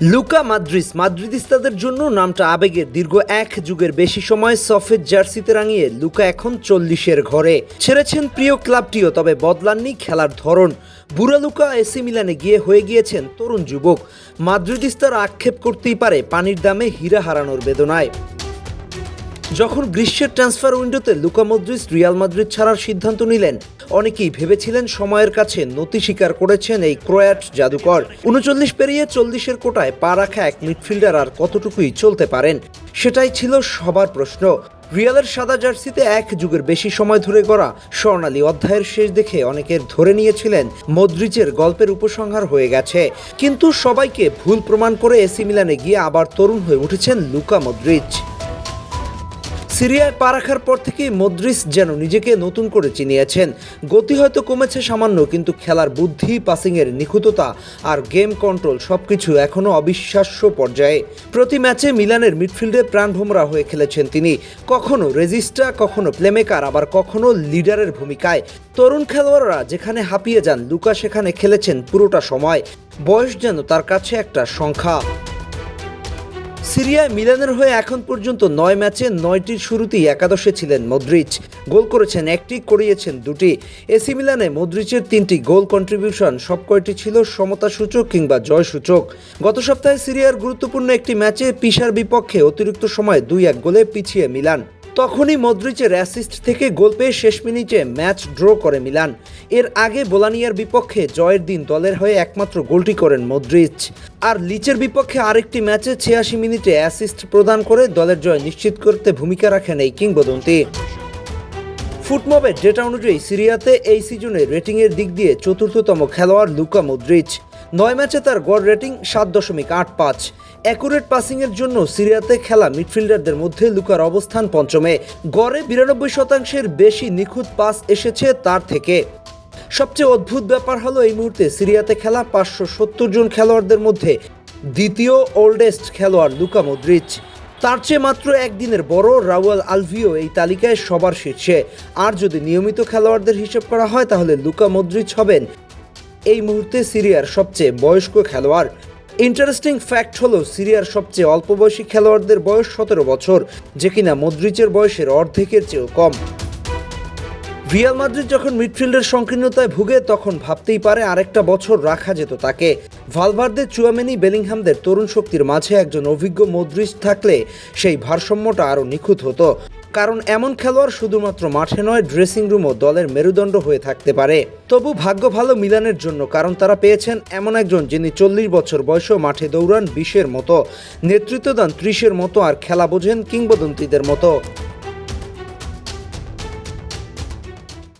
Luka মাদ্রিস, মাদ্রিদিস্তাদের জন্য নামটা আবেগের দীর্ঘ এক যুগের বেশি সময় সফেদ জার্সিতে রাঙিয়ে লুকা এখন চল্লিশের ঘরে। ছেড়েছেন প্রিয় ক্লাবটিও, তবে বদলাননি খেলার ধরন। বুড়া লুকা এসি মিলানে গিয়ে হয়ে গিয়েছেন তরুণ যুবক। মাদ্রিদিস্তার আক্ষেপ করতেই পারে পানির দামে হীরা হারানোর বেদনায়। যখন গ্রীষ্মের ট্রান্সফার উইন্ডোতে লুকা মদ্রিস রিয়াল মাদ্রিদ ছাড়ার সিদ্ধান্ত নিলেন, অনেকেই ভেবেছিলেন সময়ের কাছে নতি স্বীকার করেছেন এই ক্রোয়াট জাদুকর। উনচল্লিশ পেরিয়ে চল্লিশের কোটায় পা রাখা এক মিডফিল্ডার আর কতটুকুই চলতে পারেন, সেটাই ছিল সবার প্রশ্ন। রিয়ালের সাদা জার্সিতে এক যুগের বেশি সময় ধরে গড়া স্বর্ণালী অধ্যায়ের শেষ দেখে অনেকের ধরে নিয়েছিলেন মদ্রিচের গল্পের উপসংহার হয়ে গেছে। কিন্তু সবাইকে ভুল প্রমাণ করে এসি মিলানে গিয়ে আবার তরুণ হয়ে উঠেছেন লুকা মদ্রিচ সিরিয়ায় পা রাখার পর থেকেই মদ্রিস যেন নিজেকে নতুন করে চিনিয়েছেন। গতি হয়তো কমেছে সামান্য, কিন্তু খেলার বুদ্ধি পাসিংয়ের নিখুঁততা আর গেম কন্ট্রোল সবকিছু এখনও অবিশ্বাস্য পর্যায়ে। প্রতি ম্যাচে মিলানের মিডফিল্ডে প্রাণভোমরা হয়ে খেলেছেন তিনি। কখনো রেজিস্টা কখনো প্লেমেকার আবার কখনো লিডারের ভূমিকায়। তরুণ খেলোয়াড়রা যেখানে হাঁপিয়ে যান, লুকা সেখানে খেলেছেন পুরোটা সময়। বয়স যেন তার কাছে একটা সংখ্যা। সিরিয়ায় মিলানের হয়ে এখন পর্যন্ত নয় ম্যাচে নয়টির শুরুতেই একাদশে ছিলেন মদ্রিচ গোল করেছেন একটি, করিয়েছেন দুটি। এসি মিলানে মদ্রিচের তিনটি গোল কন্ট্রিবিউশন, সব কয়টি ছিল সমতা সূচক কিংবা জয় সূচক গত সপ্তাহে সিরিয়ার গুরুত্বপূর্ণ একটি ম্যাচে পিসার বিপক্ষে অতিরিক্ত সময় দুই এক গোলে পিছিয়ে মিলান। তখনই মদ্রিচের অ্যাসিস্ট থেকে গোল পেয়ে শেষ মিনিটে ম্যাচ ড্র করে মিলান। এর আগে বোলানিয়ার বিপক্ষে জয়ের দিন দলের হয়ে একমাত্র গোলটি করেন মদ্রিচ আর লিচের বিপক্ষে আরেকটি ম্যাচে ছিয়াশি মিনিটে অ্যাসিস্ট প্রদান করে দলের জয় নিশ্চিত করতে ভূমিকা রাখেন এই কিংবদন্তি। ফুটমবের ডেটা অনুযায়ী সিরিয়াতে এই সিজনে রেটিংয়ের দিক দিয়ে চতুর্থতম খেলোয়াড় লুকা মদ্রিচ নয় ম্যাচে তার গড় রেটিং সাত দশমিক আট পাঁচ। অ্যাকুরেট পাসিংয়ের জন্য সিরিয়াতে খেলা মিডফিল্ডারদের মধ্যে লুকার অবস্থান পঞ্চমে। গড়ে বিরানব্বই শতাংশের বেশি নিখুঁত পাস এসেছে তার থেকে। সবচেয়ে অদ্ভুত ব্যাপার হলো এই মুহূর্তে সিরিয়াতে খেলা পাঁচশো সত্তর জন খেলোয়াড়দের মধ্যে দ্বিতীয় ওল্ডেস্ট খেলোয়াড় লুকা মদ্রিচ তার চেয়ে মাত্র একদিনের বড় রাউয়াল আলভিও এই তালিকায় সবার শীর্ষে। আর যদি নিয়মিত খেলোয়াড়দের হিসেব করা হয় তাহলে লুকা মদ্রিচ হবেন এই মুহূর্তে সিরিয়ার সবচেয়ে বয়স্ক খেলোয়াড়। ইন্টারেস্টিং ফ্যাক্ট হলো, সিরিয়ার সবচেয়ে অল্প বয়সী খেলোয়াড়দের বয়স সতেরো বছর, যে কিনা মদ্রিচের বয়সের অর্ধেকের চেয়েও কম। রিয়াল মাদ্রিদ যখন মিডফিল্ডের সংকীর্ণতায় ভুগে, তখন ভাবতেই পারে আরেকটা বছর রাখা যেত তাকে। ভালভার্দে চুয়ামেনি, বেলিংহামদের তরুণ শক্তির মাঝে একজন অভিজ্ঞ মদ্রিজ থাকলে সেই ভারসাম্যটা আরও নিখুঁত হতো। কারণ এমন খেলোয়াড় শুধুমাত্র মাঠে নয় ড্রেসিং রুমও দলের মেরুদণ্ড হয়ে থাকতে পারে। তবু ভাগ্য ভালো মিলানের জন্য কারণ তারা পেয়েছেন এমন একজন যিনি চল্লিশ বছর বয়সেও মাঠে দৌড়ান বিশের মতো। নেতৃত্ব দান ত্রিশের মতো আর খেলা বোঝেন কিংবদন্তিদের মতো।